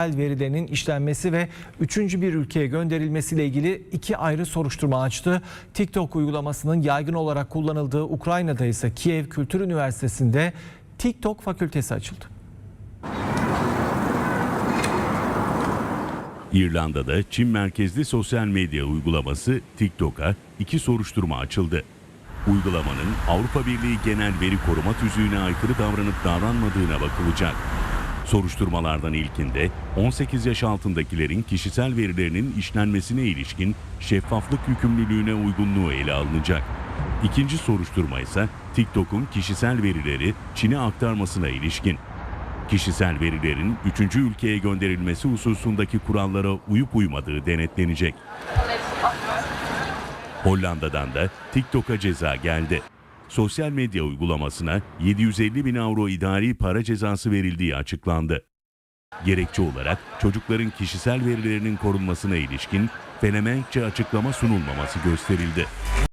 verilerinin işlenmesi ve üçüncü bir ülkeye gönderilmesiyle ilgili iki ayrı soruşturma açtı. TikTok uygulamasının yaygın olarak kullanıldığı Ukrayna'da ise Kiev Kültür Üniversitesi'nde TikTok fakültesi açıldı. İrlanda'da Çin merkezli sosyal medya uygulaması TikTok'a iki soruşturma açıldı. Uygulamanın Avrupa Birliği Genel Veri Koruma Tüzüğü'ne aykırı davranıp davranmadığına bakılacak. Soruşturmalardan ilkinde 18 yaş altındakilerin kişisel verilerinin işlenmesine ilişkin şeffaflık yükümlülüğüne uygunluğu ele alınacak. İkinci soruşturma ise TikTok'un kişisel verileri Çin'e aktarmasına ilişkin. Kişisel verilerin üçüncü ülkeye gönderilmesi hususundaki kurallara uyup uymadığı denetlenecek. Hollanda'dan da TikTok'a ceza geldi. Sosyal medya uygulamasına 750 bin avro idari para cezası verildiği açıklandı. Gerekçe olarak çocukların kişisel verilerinin korunmasına ilişkin fenomençe açıklama sunulmaması gösterildi.